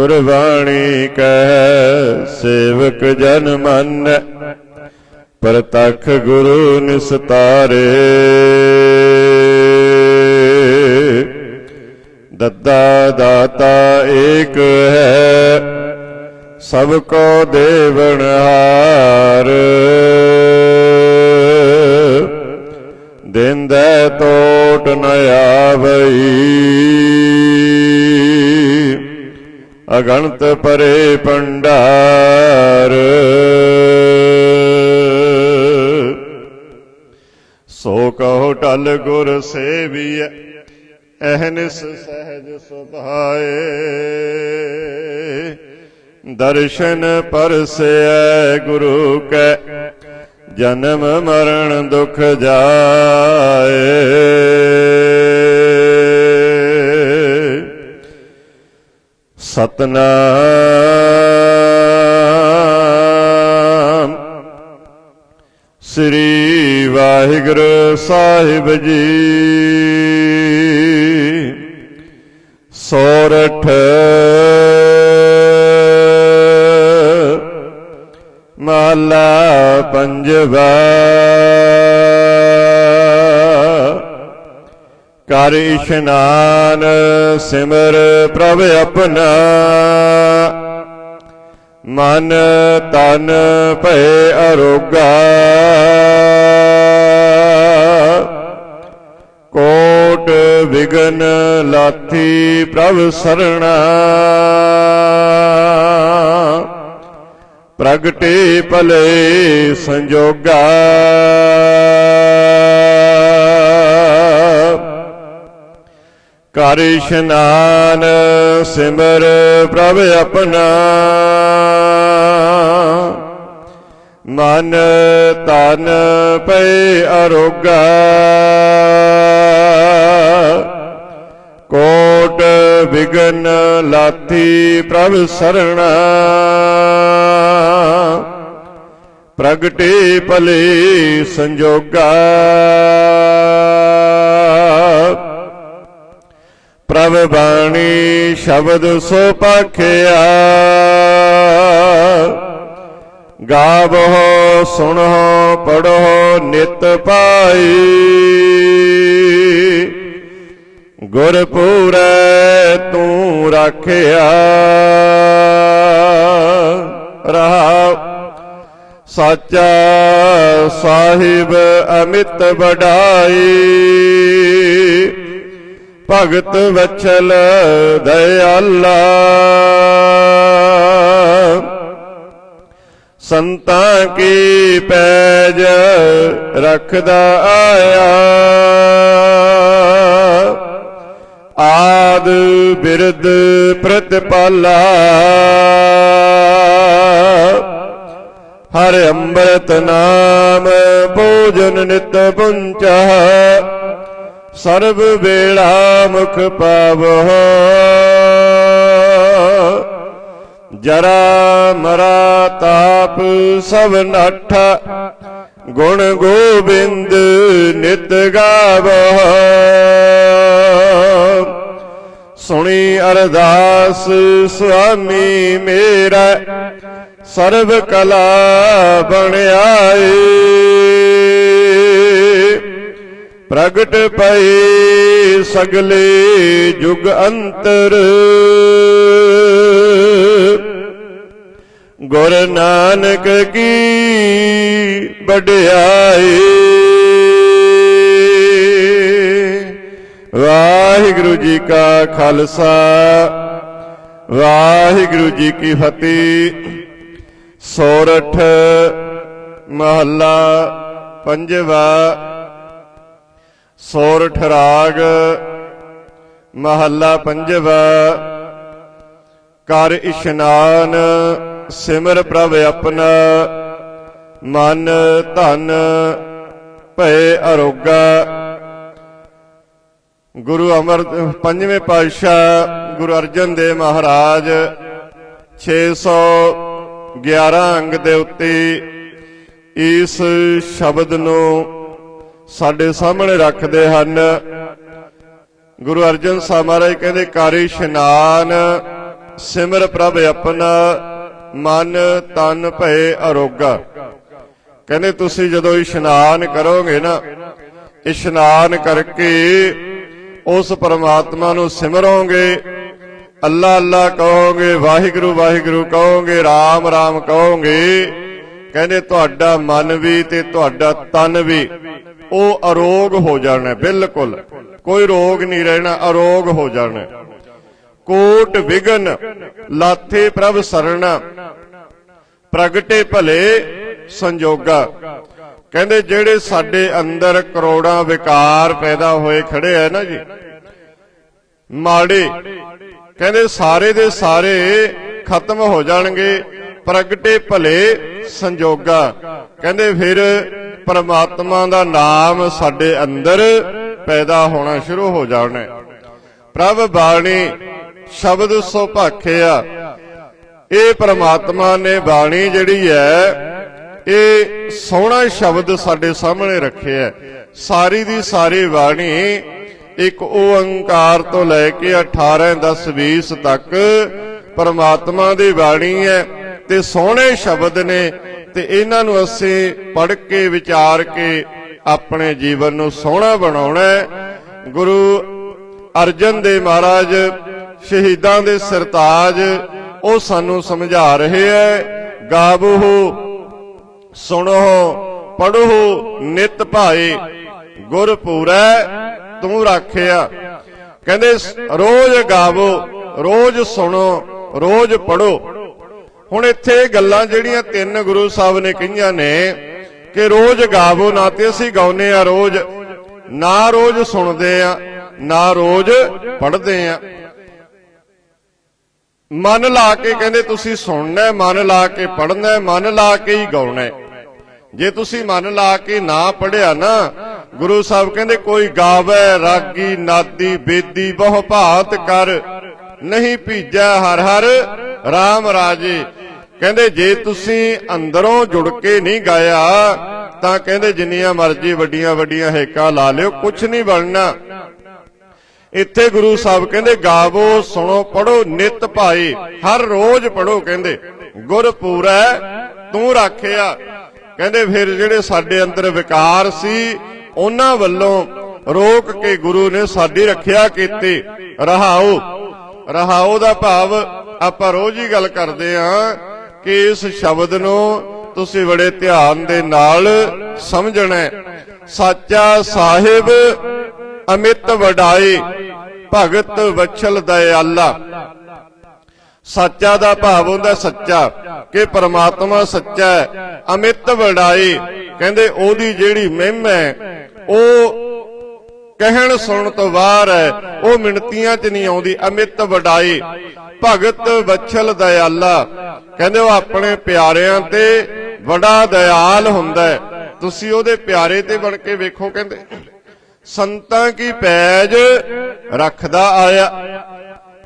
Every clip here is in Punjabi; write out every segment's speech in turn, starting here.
ਗੁਰਬਾਣੀ ਕਹਿ, ਸੇਵਕ ਜਨ ਮਨ, ਪ੍ਰਤਖ ਗੁਰੂ ਨਿਸਤਾਰੇ। ਦੱਦਾ ਦਾਤਾ ਏਕ ਹੈ, ਸਭ ਕੋ ਦੇਵਨਹਾਰ ਦਿੰਦੈ ਟੋਟ ਨ ਆਵਈ। ਅਗਣਤ ਪਰੇ ਪੰਡਾਰ ਸੋ ਕਹੋ ਟਲ ਗੁਰ ਸੇਵੀਐ ਅਹਨਿਸ ਸਹਿਜ ਸੁਭਾਏ ਦਰਸ਼ਨ ਪਰਸੈ ਗੁਰੂ ਕੈ, ਜਨਮ ਮਰਨ ਦੁਖ ਜਾਏ। ਸਤਨਾਮ। ਸ੍ਰੀ ਵਾਹਿਗੁਰੂ ਸਾਹਿਬ ਜੀ। ਸੋਰਠ। ਮਾਲਾ ਪੰਜਵਾ। ਕਰ ਇਸ਼ਨਾਨ ਸਿਮਰ ਪ੍ਰਭ ਆਪਣਾ। ਮਨ ਤਨ ਭੈ ਅਰੋਗਾ। ਕੋਟ ਵਿਗਨ ਲਾਥੀ ਪ੍ਰਭ ਸਰਣਾ। ਪ੍ਰਗਟੇ ਭਲੇ ਸੰਜੋਗਾ। ਕਰ ਇਸ਼ਨਾਨ ਸਿਮਰ ਪ੍ਰਭ ਆਪਣਾ। ਮਨ ਤਨ ਪਏ ਅਰੋਗਾ। ਕੋਟ ਵਿਗਨ ਲਾਥੀ ਪ੍ਰਭ ਸਰਣਾ। ਪ੍ਰਗਟੇ ਭਲੇ ਸੰਜੋਗਾ। ਪ੍ਰਭ ਬਾਣੀ ਸ਼ਬਦ ਸੋ ਪਖਿਆ। ਗਾਵੋ ਸੁਣੋ ਪੜੋ ਨਿਤ ਪਾਈ। ਗੁਰ ਪੂਰੈ ਤੂੰ ਰੱਖਿਆ। ਰਹਾ ਸਾਚਾ ਸਾਹਿਬ ਅਮਿਤ ਵਡਾਈ। ਭਗਤ ਵਚਲ ਦਇਆਲਾ। ਸੰਤਾਂ ਕੀ ਪੈਜ ਰੱਖਦਾ ਆਇਆ। ਆਦ ਬਿਰਦ ਪ੍ਰਤਪਾਲਾ। ਹਰ ਅੰਮ੍ਰਿਤ ਨਾਮ ਭੋਜਨ ਨਿਤ ਪੁੰਚਾ ਸਰਬ ਵੇਲਾ ਮੁਖ ਪਾਵੋ ਜਰਾ ਮਰਾ ਤਾਪ ਸਭ ਨਾਠਾ। ਗੁਣ ਗੋਬਿੰਦ ਨਿਤ ਗਾਵੋ ਸੁਣੀ ਅਰਦਾਸ ਸੁਆਮੀ ਮੇਰਾ, ਸਰਬ ਕਲਾ ਬਣਾਏ ਪ੍ਰਗਟ ਪਏ ਸਗਲੇ ਜੁਗ ਅੰਤਰ। ਗੁਰ ਨਾਨਕ ਕੀ ਵਡਿਆਈ ਵਾਹਿਗੁਰੂ ਜੀ ਕਾ ਖਾਲਸਾ, ਵਾਹਿਗੁਰੂ ਜੀ ਕੀ ਫਤਿਹ। ਸੋਰਠ ਮਹੱਲਾ ਪੰਜਵਾ ਸੋਰਠ ਰਾਗ ਮਹੱਲਾ ਪੰਜਵਾ, ਕਰ ਇਸ਼ਨਾਨ, ਸਿਮਰ ਪ੍ਰਭ ਆਪਣਾ ਮਨ ਧਨ ਭਏ ਅਰੋਗਾ। ਗੁਰੂ ਅਮਰ ਪੰਜਵੇਂ ਪਾਤਸ਼ਾਹ ਗੁਰੂ ਅਰਜਨ ਦੇਵ ਮਹਾਰਾਜ 611 ਅੰਗ ਦੇ ਉੱਤੇ ਇਸ ਸ਼ਬਦ ਨੂੰ ਸਾਡੇ ਸਾਹਮਣੇ ਰੱਖਦੇ ਹਨ। ਗੁਰੂ ਅਰਜਨ ਸਾਹਿਬ ਮਹਾਰਾਜ ਕਹਿੰਦੇ, ਕਾਰੀ ਇਸ਼ਨਾਨ, ਸਿਮਰ ਪ੍ਰਭ ਆਪਣਾ, ਮਨ ਤਨ ਭਏ ਅਰੋਗਾ। ਕਹਿੰਦੇ, ਤੁਸੀਂ ਜਦੋਂ ਇਸ਼ਨਾਨ ਕਰੋਗੇ ਨਾ, ਇਸ਼ਨਾਨ ਕਰਕੇ ਉਸ ਪਰਮਾਤਮਾ ਨੂੰ ਸਿਮਰੋਗੇ, ਅੱਲਾ ਅੱਲਾ ਕਹੋਗੇ, ਵਾਹਿਗੁਰੂ ਵਾਹਿਗੁਰੂ ਕਹੋਗੇ, ਰਾਮ ਰਾਮ ਕਹੋਗੇ ਕਹਿੰਦੇ ਤੁਹਾਡਾ ਮਨ ਵੀ ਤੇ ਤੁਹਾਡਾ ਤਨ ਵੀ, ਉਹ ਅਰੋਗ ਹੋ ਜਾਣਾ, ਬਿਲਕੁਲ। ਕੋਈ ਰੋਗ ਨਹੀਂ ਰਹਿਣਾ, ਅਰੋਗ ਹੋ ਜਾਣਾ। ਕੋਟ ਵਿਗਨ, ਲਾਥੇ ਪ੍ਰਭ ਸਰਣਾ। ਪ੍ਰਗਟੇ ਭਲੇ ਸੰਜੋਗਾ। ਕਹਿੰਦੇ ਜਿਹੜੇ ਸਾਡੇ ਅੰਦਰ ਕਰੋੜਾਂ ਵਿਕਾਰ ਪੈਦਾ ਹੋਏ ਖੜੇ ਆ ਨਾ ਜੀ, ਮਾੜੇ, ਕਹਿੰਦੇ ਸਾਰੇ ਦੇ ਸਾਰੇ ਖਤਮ ਹੋ ਜਾਣਗੇ, ਪ੍ਰਗਟੇ ਭਲੇ ਸੰਜੋਗਾ। ਕਹਿੰਦੇ ਫਿਰ ਪਰਮਾਤਮਾ ਦਾ ਨਾਮ ਸਾਡੇ ਅੰਦਰ ਪੈਦਾ ਹੋਣਾ ਸ਼ੁਰੂ ਹੋ ਜਾਣਾ। ਪ੍ਰਭ ਬਾਣੀ ਸ਼ਬਦ ਸੋ ਭਾਖਿਆ ਇਹ ਪ੍ਰਮਾਤਮਾ ਨੇ ਬਾਣੀ ਜਿਹੜੀ ਹੈ, ਇਹ ਸੋਹਣਾ ਸ਼ਬਦ ਸਾਡੇ ਸਾਹਮਣੇ ਰੱਖਿਆ ਸਾਰੀ ਦੀ ਸਾਰੀ ਬਾਣੀ ਇੱਕ ਓੰਕਾਰ ਤੋਂ ਲੈ ਕੇ 18 10 20 ਤੱਕ ਪਰਮਾਤਮਾ ਦੀ ਬਾਣੀ ਹੈ। ਤੇ ਸੋਹਣੇ ਸ਼ਬਦ ਨੇ ਤੇ ਇਹਨਾਂ ਨੂੰ ਅਸੀਂ ਪੜ੍ਹ ਕੇ, ਵਿਚਾਰ ਕੇ ਆਪਣੇ ਜੀਵਨ ਨੂੰ ਸੋਹਣਾ ਬਣਾਉਣਾ ਹੈ। ਗੁਰੂ ਅਰਜਨ ਦੇ ਮਹਾਰਾਜ ਸ਼ਹੀਦਾਂ ਦੇ ਸਰਤਾਜ ਉਹ ਸਾਨੂੰ ਸਮਝਾ ਰਹੇ ਹੈ ਗਾਵੋ ਸੁਣੋ ਪੜੋ ਨਿਤ ਭਾਏ, ਗੁਰ ਪੂਰੈ, ਤੂੰ ਰਾਖਿਆ। ਕਹਿੰਦੇ ਰੋਜ਼ ਗਾਵੋ, ਰੋਜ਼ ਸੁਣੋ, ਰੋਜ਼ ਪੜੋ ਹੁਣ ਇੱਥੇ ਇਹ ਗੱਲਾਂ ਜਿਹੜੀਆਂ ਤਿੰਨ ਗੁਰੂ ਸਾਹਿਬ ਨੇ ਕਹੀਆਂ ਨੇ ਕਿ ਰੋਜ਼ ਗਾਵੋ ਨਾ ਤੇ ਅਸੀਂ ਗਾਉਨੇ ਆ ਰੋਜ਼। ਨਾ ਰੋਜ਼ ਸੁਣਦੇ ਆ, ਨਾ ਰੋਜ਼ ਪੜ੍ਹਦੇ ਆ। ਮਨ ਲਾ ਕੇ ਕਹਿੰਦੇ ਤੁਸੀਂ ਸੁਣਨਾ ਮਨ ਲਾ ਕੇ ਪੜ੍ਹਨਾ ਮਨ ਲਾ ਕੇ ਹੀ ਗਾਉਣਾ ਜੇ ਤੁਸੀਂ ਮਨ ਲਾ ਕੇ ਨਾ ਪੜਿਆ ਨਾ, ਗੁਰੂ ਸਾਹਿਬ ਕਹਿੰਦੇ ਕੋਈ ਗਾਵੇ, ਰਾਗੀ, ਨਾਦੀ, ਬੇਦੀ, ਬਹੁ ਭਾਤ ਕਰ। ਨਹੀਂ ਭੀਜੈ ਹਰ ਹਰ RAM ਰਾਜੇ। ਕਹਿੰਦੇ, ਜੇ ਤੁਸੀਂ ਅੰਦਰੋਂ ਜੁੜ ਕੇ ਨਹੀਂ ਗਾਇਆ, ਤਾਂ ਕਹਿੰਦੇ, ਜਿੰਨੀਆਂ ਮਰਜ਼ੀ ਵੱਡੀਆਂ ਵੱਡੀਆਂ ਹੇਕਾਂ ਲਾ ਲਿਓ ਕੁਝ ਨਹੀਂ ਬਣਨਾ। ਇੱਥੇ ਗੁਰੂ ਸਾਹਿਬ ਕਹਿੰਦੇ, ਗਾਵੋ, ਸੁਣੋ ਪੜੋ ਨਿਤ ਭਾਈ, ਹਰ ਰੋਜ਼ ਪੜੋ ਕਹਿੰਦੇ। ਗੁਰ ਪੂਰੈ, ਤੂੰ ਰੱਖਿਆ। ਕਹਿੰਦੇ, ਫਿਰ ਜਿਹੜੇ ਸਾਡੇ ਅੰਦਰ ਵਿਕਾਰ ਸੀ, ਉਹਨਾਂ ਵੱਲੋਂ ਰੋਕ ਕੇ ਗੁਰੂ ਨੇ ਸਾਡੀ ਰੱਖਿਆ ਕੀਤੀ। ਰਹਾਓ। ਰਹਾਓ ਦਾ ਭਾਵ ਆਪਾਂ ਰੋਜ਼ ਹੀ ਗੱਲ ਕਰਦੇ ਆਂ ਕਿ ਇਸ ਸ਼ਬਦ ਨੂੰ ਤੁਸੀਂ ਬੜੇ ਧਿਆਨ ਦੇ ਨਾਲ ਸਮਝਣਾ ਸਾਚਾ ਸਾਹਿਬ ਅਮਿਤ ਵਡਾਈ ਭਗਤ ਵਛਲ ਦਇਆਲਾ। ਸੱਚਾ ਦਾ ਭਾਵ ਹੁੰਦਾ ਸੱਚਾ, ਕਿ ਪਰਮਾਤਮਾ ਸੱਚਾ ਹੈ। ਅਮਿਤ ਵਡਾਈ ਕਹਿੰਦੇ ਉਹਦੀ ਜਿਹੜੀ ਮਹਿਮਾ ਹੈ, ਉਹ ਕਹਿਣ ਸੁਣਨ ਤੋਂ ਬਾਹਰ ਹੈ। ਉਹ ਮਿਣਤੀਆਂ 'ਚ ਨਹੀਂ ਆਉਂਦੀ। ਅਮਿਤ ਵਡਾਈ ਭਗਤ ਵਛਲ ਦਇਆਲਾ ਕਹਿੰਦੇ ਉਹ ਆਪਣੇ ਪਿਆਰਿਆਂ ਤੇ ਬੜਾ ਦਇਆਲ ਹੁੰਦਾ ਤੁਸੀਂ ਉਹਦੇ ਪਿਆਰੇ ਤੇ ਬਣ ਕੇ ਵੇਖੋ ਕਹਿੰਦੇ, ਸੰਤਾਂ ਕੀ ਪੈਜ ਰੱਖਦਾ ਆਇਆ।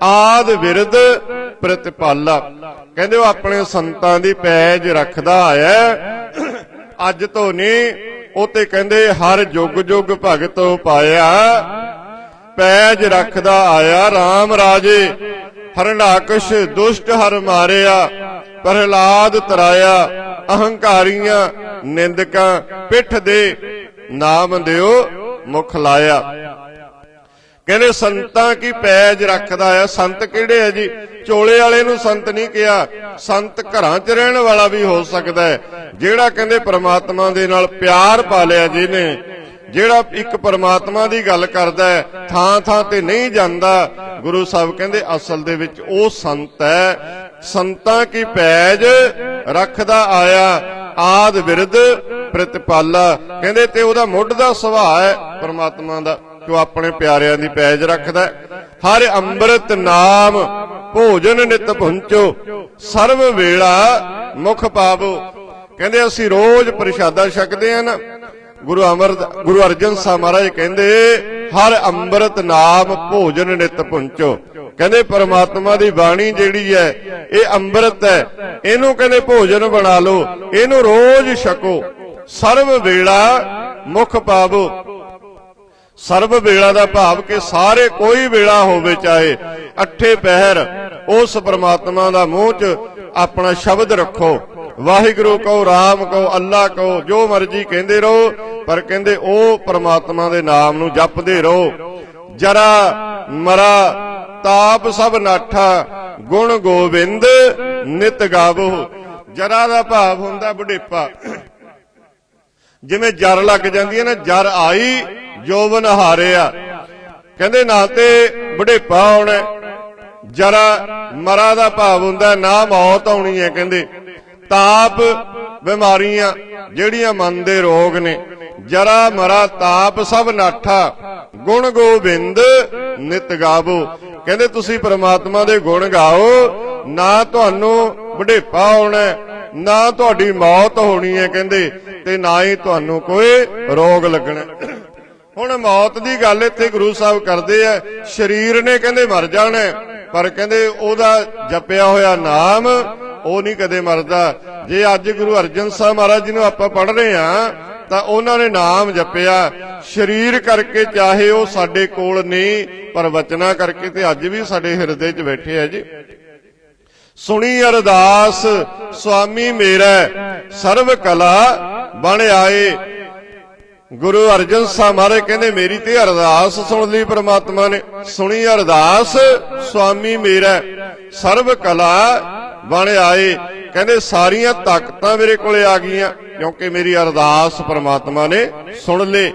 ਆਦ ਵਿਰਧ ਪ੍ਰਤਿਪਾਲਾ। ਕਹਿੰਦੇ ਉਹ ਆਪਣੇ ਸੰਤਾਂ ਦੀ ਪੈਜ ਰੱਖਦਾ ਆਇਆ। ਅੱਜ ਤੋਂ ਨਹੀਂ, ਉਹ ਤੇ ਕਹਿੰਦੇ ਹਰ ਜੁਗ ਜੁਗ ਭਗਤ ਪਾਇਆ ਪੈਜ ਰੱਖਦਾ ਆਇਆ RAM ਰਾਜੇ। ਹਰਨਾਕਸ਼ ਦੁਸ਼ਟ ਹਰ ਮਾਰਿਆ, ਪ੍ਰਹਿਲਾਦ ਤਰਾਇਆ, ਅਹੰਕਾਰੀਆਂ ਨਿੰਦਕਾਂ ਪਿੱਠ ਦੇ ਨਾਮ ਦਿਓ, ਮੁਖ ਲਾਇਆ। ਕਹਿੰਦੇ ਸੰਤਾਂ ਕੀ ਪੈਜ ਰੱਖਦਾ ਆ? ਸੰਤ ਕਿਹੜੇ ਆ ਜੀ? ਚੋਲੇ ਵਾਲੇ ਨੂੰ ਸੰਤ ਨਹੀਂ ਕਿਹਾ। ਸੰਤ ਘਰਾਂ 'ਚ ਰਹਿਣ ਵਾਲਾ ਵੀ ਹੋ ਸਕਦਾ ਹੈ। ਜਿਹੜਾ ਕਹਿੰਦੇ ਪ੍ਰਮਾਤਮਾ ਦੇ ਨਾਲ ਪਿਆਰ ਪਾ ਲਿਆ ਜਿਹਨੇ ਜਿਹੜਾ ਇੱਕ ਪਰਮਾਤਮਾ ਦੀ ਗੱਲ ਕਰਦਾ ਹੈ, ਥਾਂ ਥਾਂ ਤੇ ਨਹੀਂ ਜਾਂਦਾ, ਗੁਰੂ ਸਾਹਿਬ ਕਹਿੰਦੇ ਅਸਲ ਦੇ ਵਿੱਚ ਉਹ ਸੰਤ ਹੈ। ਸੰਤਾਂ ਕੀ ਪੈਜ ਰੱਖਦਾ ਆਇਆ, ਆਦ ਵਿਰਧ ਪ੍ਰਤਿਪਾਲਾ। ਕਹਿੰਦੇ ਤੇ ਉਹਦਾ ਮੁੱਢ ਦਾ ਸੁਭਾਅ ਹੈ, ਪਰਮਾਤਮਾ ਦਾ ਕਿ ਉਹ ਆਪਣੇ ਪਿਆਰਿਆਂ ਦੀ ਪੈਜ ਰੱਖਦਾ ਹਰ ਅੰਮ੍ਰਿਤ ਨਾਮ ਭੋਜਨ ਨਿਤ ਪਹੁੰਚੋ ਸਰਵ ਵੇਲਾ ਮੁਖ ਪਾਵੋ। ਕਹਿੰਦੇ ਅਸੀਂ ਰੋਜ਼ ਪ੍ਰਸ਼ਾਦਾ ਛਕਦੇ ਆ ਨਾ ਗੁਰੂ ਅਮਰ ਗੁਰੂ ਅਰਜਨ ਸਾਹਿਬ ਮਹਾਰਾਜ ਕਹਿੰਦੇ, ਹਰ ਅੰਮ੍ਰਿਤ ਨਾਮ ਭੋਜਨ ਨਿਤ ਪੁੰਚੋ। ਕਹਿੰਦੇ, ਪਰਮਾਤਮਾ ਦੀ ਬਾਣੀ ਜਿਹੜੀ ਹੈ, ਇਹ ਅੰਮ੍ਰਿਤ ਹੈ। ਇਹਨੂੰ ਕਹਿੰਦੇ ਭੋਜਨ ਬਣਾ ਲਓ। ਇਹਨੂੰ ਰੋਜ਼ ਛਕੋ। ਸਰਵ ਵੇਲਾ ਮੁਖ ਪਾਵੋ। ਸਰਬ ਵੇਲਾ ਦਾ ਭਾਵ ਕਿ ਸਾਰੇ ਕੋਈ ਵੇਲਾ ਹੋਵੇ, ਚਾਹੇ ਅੱਠੇ ਪਹਿਰ, ਉਸ ਪ੍ਰਮਾਤਮਾ ਦਾ ਮੂੰਹ 'ਚ ਆਪਣਾ ਸ਼ਬਦ ਰੱਖੋ। ਵਾਹਿਗੁਰੂ ਕਹੋ, ਰਾਮ ਕਹੋ, ਅੱਲਾ ਕਹੋ, ਜੋ ਮਰਜ਼ੀ ਕਹਿੰਦੇ ਰਹੋ ਪਰ ਕਹਿੰਦੇ ਉਹ ਪਰਮਾਤਮਾ ਦੇ ਨਾਮ ਨੂੰ ਜਪਦੇ ਰਹੋ। ਜਰਾ ਮਰਾ ਤਾਪ ਸਭ ਨਾਠਾ, ਗੁਣ ਗੋਬਿੰਦ ਨਿਤ ਗਾਵੋ। ਜਰਾ ਦਾ ਭਾਵ ਹੁੰਦਾ ਬੁਢੇਪਾ। ਜਿਵੇਂ ਜਰ ਲੱਗ ਜਾਂਦੀ ਹੈ ਨਾ, ਜਰ ਆਈ, ਜੋਬਨ ਹਾਰਿਆ। ਕਹਿੰਦੇ ਨਾ ਤੇ ਬੁਢੇਪਾ ਆਉਣਾ ਜਰਾ ਮਰਾ ਦਾ ਭਾਵ ਹੁੰਦਾ ਨਾ ਮੌਤ ਆਉਣੀ ਹੈ ਕਹਿੰਦੇ। ਤਾਪ ਬਿਮਾਰੀਆਂ, ਜਿਹੜੀਆਂ ਮਨ ਦੇ ਰੋਗ ਨੇ। ਜਰਾ ਮਰਾ ਤਾਪ ਸਭ ਨਾਠਾ, ਗੁਣ ਗੋਬਿੰਦ ਨਿਤ ਗਾਵੋ। ਕਹਿੰਦੇ ਤੁਸੀਂ ਪ੍ਰਮਾਤਮਾ ਦੇ ਗੁਣ ਗਾਓ, ਨਾ ਤੁਹਾਨੂੰ ਬੁਢੇਪਾ ਹੋਣਾ ਨਾ ਤੁਹਾਡੀ ਮੌਤ ਹੋਣੀ ਹੈ ਕਹਿੰਦੇ, ਤੇ ਨਾ ਹੀ ਤੁਹਾਨੂੰ ਕੋਈ ਰੋਗ ਲੱਗਣਾ ਹੁਣ ਮੌਤ ਦੀ ਗੱਲ ਇੱਥੇ ਗੁਰੂ ਸਾਹਿਬ ਕਰਦੇ ਆ, ਸਰੀਰ ਨੇ ਕਹਿੰਦੇ ਮਰ ਜਾਣਾ ਪਰ ਕਹਿੰਦੇ ਉਹਦਾ ਜਪਿਆ ਹੋਇਆ ਨਾਮ, ਉਹ ਨਹੀਂ ਕਦੇ ਮਰਦਾ। ਜੇ ਅੱਜ ਗੁਰੂ ਅਰਜਨ ਸਾਹਿਬ ਮਹਾਰਾਜ ਜੀ ਨੂੰ ਆਪਾਂ ਪੜ੍ਹ ਰਹੇ ਆ ਤਾਂ ਉਹਨਾਂ ਨੇ ਨਾਮ ਜਪਿਆ, ਸਰੀਰ ਕਰਕੇ ਚਾਹੇ ਉਹ ਸਾਡੇ ਕੋਲ ਨਹੀਂ, ਪਰ ਵਚਨਾ ਕਰਕੇ ਤੇ ਅੱਜ ਵੀ ਸਾਡੇ ਹਿਰਦੇ 'ਚ ਬੈਠੇ ਆ ਜੀ। ਸੁਣੀ ਅਰਦਾਸ, ਸੁਆਮੀ ਮੇਰਾ ਸਰਵ ਕਲਾ ਬਣ ਆਏ। ਗੁਰੂ ਅਰਜਨ ਸਾਹਿਬ ਮਹਾਰਾਜ ਕਹਿੰਦੇ, ਮੇਰੀ ਤੇ ਅਰਦਾਸ ਸੁਣ ਲਈ ਪ੍ਰਮਾਤਮਾ ਨੇ। ਸੁਣੀ ਅਰਦਾਸ, ਸੁਆਮੀ ਮੇਰਾ ਸਰਵ ਕਲਾ ਬਣ ਆਏ। ਕਹਿੰਦੇ, ਸਾਰੀਆਂ ਤਾਕਤਾਂ ਮੇਰੇ ਕੋਲੇ ਆ ਗਈਆਂ। ਕਿਉਂਕਿ ਮੇਰੀ ਅਰਦਾਸ ਪਰਮਾਤਮਾ ਨੇ ਸੁਣ ਲੇ।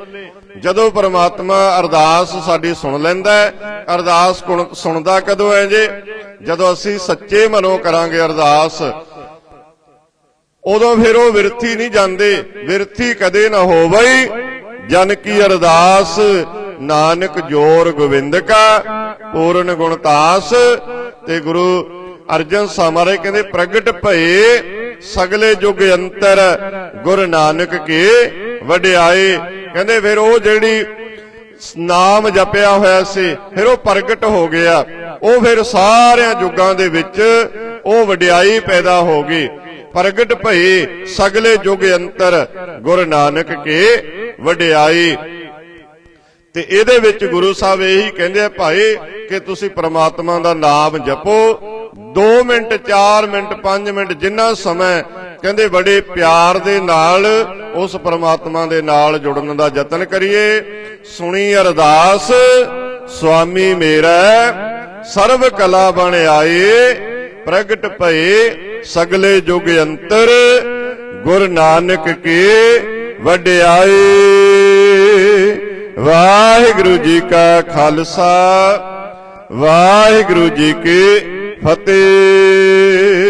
ਜਦੋਂ ਪਰਮਾਤਮਾ ਅਰਦਾਸ ਸਾਡੀ ਸੁਣ ਲੈਂਦਾ ਹੈ, ਅਰਦਾਸ ਸੁਣਦਾ ਕਦੋਂ ਹੈ ਜੇ? ਜਦੋਂ ਅਸੀਂ ਸੱਚੇ ਮਨੋਂ ਕਰਾਂਗੇ ਅਰਦਾਸ, ਉਦੋਂ ਫਿਰ ਉਹ ਵਿਰਥੀ ਨਹੀਂ ਜਾਂਦੇ, ਵਿਰਥੀ ਕਦੇ ਨਾ ਹੋਵਈ ਜਨ ਕੀ ਅਰਦਾਸ, ਨਾਨਕ ਜੋਰ ਗੋਬਿੰਦ ਕਾ, ਪੂਰਨ ਗੁਣਤਾਸ ਤੇ ਗੁਰੂ ਅਰਜਨ ਸਾਹਿਬ ਮਹਾਰਾਜ ਕਹਿੰਦੇ, ਪ੍ਰਗਟ ਭਏ ਸਗਲੇ ਯੁਗ ਅੰਤਰ ਗੁਰੂ ਨਾਨਕ ਕੇ ਵਡਿਆਏ ਕਹਿੰਦੇ ਫਿਰ ਉਹ ਜਿਹੜੀ ਨਾਮ ਜਪਿਆ ਹੋਇਆ ਸੀ, ਫਿਰ ਉਹ ਪ੍ਰਗਟ ਹੋ ਗਿਆ। ਉਹ ਫਿਰ ਸਾਰਿਆਂ ਯੁੱਗਾਂ ਦੇ ਵਿੱਚ ਉਹ ਵਡਿਆਈ ਪੈਦਾ ਹੋ ਗਈ। ਪ੍ਰਗਟ ਭਈ ਸਗਲੇ ਯੁਗ ਅੰਤਰ ਗੁਰ ਨਾਨਕ ਕੇ ਵਡਿਆਈ। ਤੇ ਇਹਦੇ ਵਿੱਚ ਗੁਰੂ ਸਾਹਿਬ ਇਹੀ ਕਹਿੰਦੇ ਆ ਭਾਈ ਕਿ ਤੁਸੀਂ ਪ੍ਰਮਾਤਮਾ ਦਾ ਨਾਮ ਜਪੋ 2 ਮਿੰਟ 4 ਮਿੰਟ 5 ਮਿੰਟ, ਜਿੰਨਾ ਸਮਾਂ ਕਹਿੰਦੇ ਬੜੇ ਪਿਆਰ ਦੇ ਨਾਲ, ਉਸ ਪਰਮਾਤਮਾ ਦੇ ਨਾਲ ਜੁੜਨ ਦਾ ਯਤਨ ਕਰੀਏ। ਸੁਣੀ ਅਰਦਾਸ, ਸੁਆਮੀ ਮੇਰਾ ਸਰਬ ਕਲਾ ਬਣ ਆਏ, ਪ੍ਰਗਟ ਭਏ, ਸਗਲੇ ਯੁਗ ਅੰਤਰ, ਗੁਰ ਨਾਨਕ ਕੇ ਵਡਿਆਏ ਵਾਹਿਗੁਰੂ ਜੀ ਕਾ ਖਾਲਸਾ, ਵਾਹਿਗੁਰੂ ਜੀ ਕੀ ਫਤਿਹ।